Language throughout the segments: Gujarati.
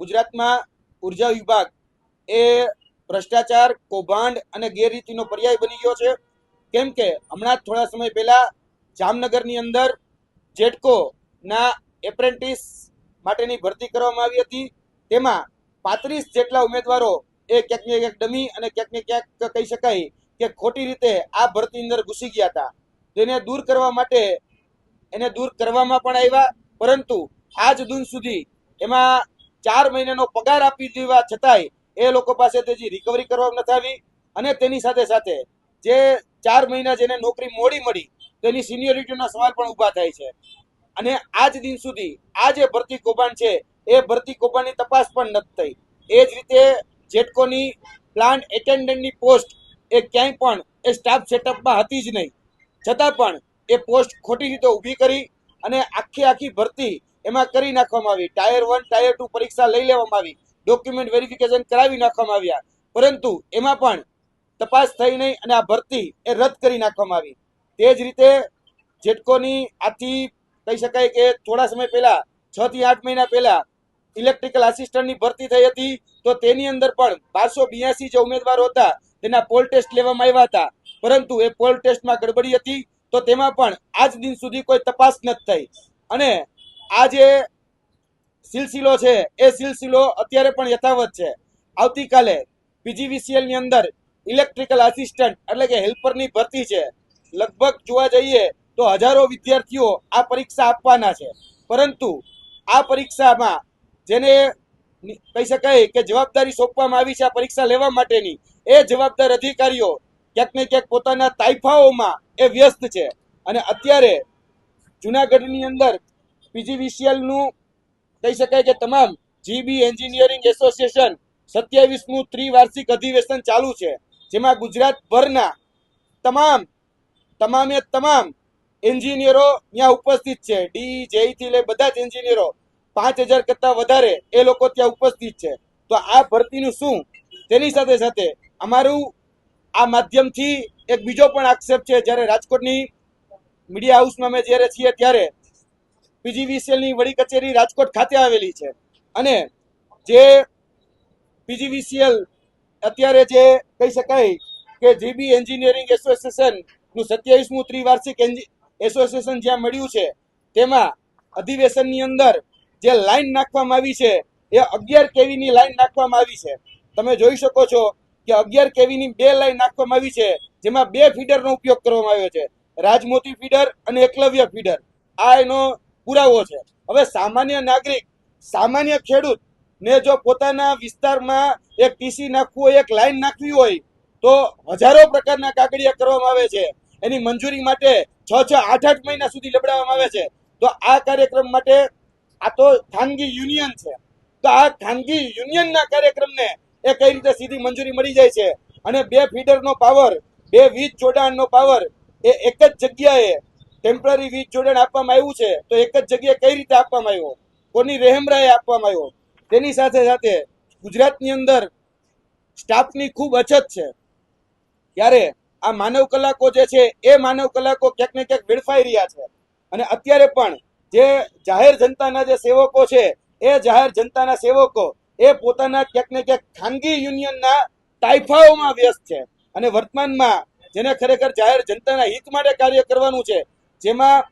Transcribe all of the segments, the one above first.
ગુજરાતમાં ઊર્જા વિભાગ એ ભ્રષ્ટાચાર, કૌભાંડ અને ગેરરીતિનો પર્યાય બની ગયો છે. કેમ કે હમણાં થોડા સમય પહેલા જામનગરની અંદર જેટકોના એપ્રેન્ટિસ માટેની ભરતી કરવામાં આવી હતી. તેમાં પાંત્રીસ જેટલા ઉમેદવારો એ ક્યાંક ને ક્યાંક ડમી અને ક્યાંક ને ક્યાંક કહી શકાય કે ખોટી રીતે આ ભરતી અંદર ઘૂસી ગયા હતા. તેને દૂર કરવા માટે એને દૂર કરવામાં પણ આવ્યા, પરંતુ આજ દિન સુધી એમાં ચાર મહિનાનો પગાર આપી દેવા છતાંય એ લોકો પાસે હજી રિકવરી કરવામાં નથી આવી. અને તેની સાથે સાથે જે ચાર મહિના જેને નોકરી મોડી મળી, તેની સિનિયોરિટીના સવાલ પણ ઊભા થાય છે. અને આજ દિન સુધી આ જે ભરતી કૌભાંડ છે, એ ભરતી કૌભાંડની તપાસ પણ નથી થઈ. એ જ રીતે જેટકોની પ્લાન્ટ એટેન્ડન્ટની પોસ્ટ એ ક્યાંય પણ, એ સ્ટાફ સેટઅપમાં હતી જ નહીં. છતાં પણ એ પોસ્ટ ખોટી રીતે ઊભી કરી અને આખી આખી ભરતી એમાં કરી નાખવામાં આવી. ટાયર વન ટાયર ટુ પરીક્ષા લઈ લેવામાં આવી. ડોક્યુમેન્ટ વેરિફિકેશન કરાવી નાખવામાં આવ્યા. પરંતુ એમાં પણ તપાસ થઈ નહીં અને આ ભરતી એ રદ કરી નાખવામાં આવી. તે જ રીતે જેટકોની આથી કહી શકાય કે થોડા સમય પહેલા, છ થી આઠ મહિના પહેલા ઇલેક્ટ્રિકલ આસિસ્ટન્ટની ભરતી થઈ હતી, તો તેની અંદર પણ બારસો બ્યાસી જે ઉમેદવારો હતા, તેના પોલ ટેસ્ટ લેવામાં આવ્યા હતા. પરંતુ એ પોલ ટેસ્ટમાં ગડબડી હતી, તો તેમાં પણ આજ દિન સુધી કોઈ તપાસ નથી થઈ. અને આ જે સિલસિલો છે, એ સિલસિલો અત્યારે પણ યથાવત છે. આવતીકાલે પીજીવીસીએલની અંદર ઇલેક્ટ્રિકલ આસિસ્ટન્ટ એટલે કે હેલ્પરની ભરતી છે. લગભગ જોવા જઈએ તો હજારો વિદ્યાર્થીઓ આ પરીક્ષા આપવાના છે. પરંતુ આ પરીક્ષામાં જેને કહી શકાય કે જવાબદારી સોંપવામાં આવી છે આ પરીક્ષા લેવા માટેની, એ જવાબદાર અધિકારીઓ ક્યાંક ને ક્યાંક પોતાના તાઇફાઓમાં એ વ્યસ્ત છે. અને અત્યારે જુનાગઢની અંદર પીજીવીસીએલનું કહી શકાય કે તમામ જીબી એન્જિનિયરિંગ એસોસિએશન સત્યાવીસમું ત્રિવાર્ષિક અધિવેશન ચાલુ છે, જેમાં ગુજરાતભરના તમામ, તમામે તમામ એન્જિનિયરો ત્યાં ઉપસ્થિત છે. ડી જેઈ થી લઈ બધા જ એન્જિનિયરો પાંચ હજાર કરતા વધારે એ લોકો ત્યાં ઉપસ્થિત છે. તો આ ભરતીનું શું? તેની સાથે સાથે અમારું આ માધ્યમથી એક બીજો પણ આક્ષેપ છે. જ્યારે રાજકોટની મીડિયા હાઉસમાં અમે જ્યારે છીએ ત્યારે પીજીવીસીએલની વડી કચેરી રાજકોટ ખાતે આવેલી છે. અને જે પીજીવીસીએલ અત્યારે જે કહી શકાય કે જીબી એન્જિનિયરિંગ એસોસિએશનનું સત્યાવીસમું ત્રિવાર્ષિક એસોસિએશન જ્યાં મળ્યું છે, તેમાં અધિવેશનની અંદર જે લાઈન નાખવામાં આવી છે, એ અગિયાર કેવીની લાઈન નાખવામાં આવી છે. તમે જોઈ શકો છો કે અગિયાર કેવીની બે લાઈન નાખવામાં આવી છે, જેમાં બે ફીડરનો ઉપયોગ કરવામાં આવ્યો છે. રાજમોતી ફીડર અને એકલવ્ય ફીડર. આ એનો પુરાવો છે. હવે સામાન્ય નાગરિક, સામાન્ય ખેડૂત ને જો પોતાના વિસ્તારમાં એક ટીસી નાખવું હોય, એક લાઈન નાખવી હોય, તો હજારો પ્રકારના કાગળિયા કરવામાં આવે છે. એની મંજૂરી માટે છ છ, આઠ આઠ મહિના સુધી લબડાવવામાં આવે છે. તો આ કાર્યક્રમ માટે આ તો ખાનગી યુનિયન છે. તો આ ખાનગી યુનિયનના કાર્યક્રમને એ કઈ રીતે સીધી મંજૂરી મળી જાય છે? અને બે ફીડરનો પાવર, બે વીજ જોડાણનો પાવર એ એક જ જગ્યાએ ટેમ્પરરી વીજ જોડાણ આપવામાં આવ્યું છે, તો એક જ જગ્યાએ કઈ રીતે આપવામાં આવ્યો? કોની રહેમરાએ આપવામાં આવ્યો? તેની સાથે સાથે ગુજરાતની અંદર સ્ટાફની ખૂબ અછત છે. ત્યારે આ માનવ કલાકો જે છે, એ માનવ કલાકો ક્યાંક ને ક્યાંક વેડફાઈ રહ્યા છે. અને અત્યારે પણ જે જાહેર જનતાના જે સેવકો છે, એ જાહેર જનતાના સેવકો, એ પોતાના ક્યાંક ને ક્યાંક ખાનગી યુનિયનના તાઇફાઓમાં વ્યસ્ત છે. અને વર્તમાનમાં જેને ખરેખર જાહેર જનતાના હિત માટે કાર્ય કરવાનું છે જેમાં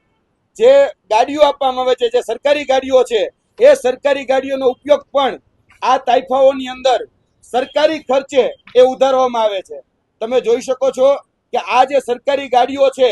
જે ગાડીઓ આપવામાં આવે છે, જે સરકારી ગાડીઓ છે, એ સરકારી ગાડીઓનો ઉપયોગ પણ આ તાઇફાઓની અંદર સરકારી ખર્ચે એ ઉધારવામાં આવે છે. તમે જોઈ શકો છો કે આ જે સરકારી ગાડીઓ છે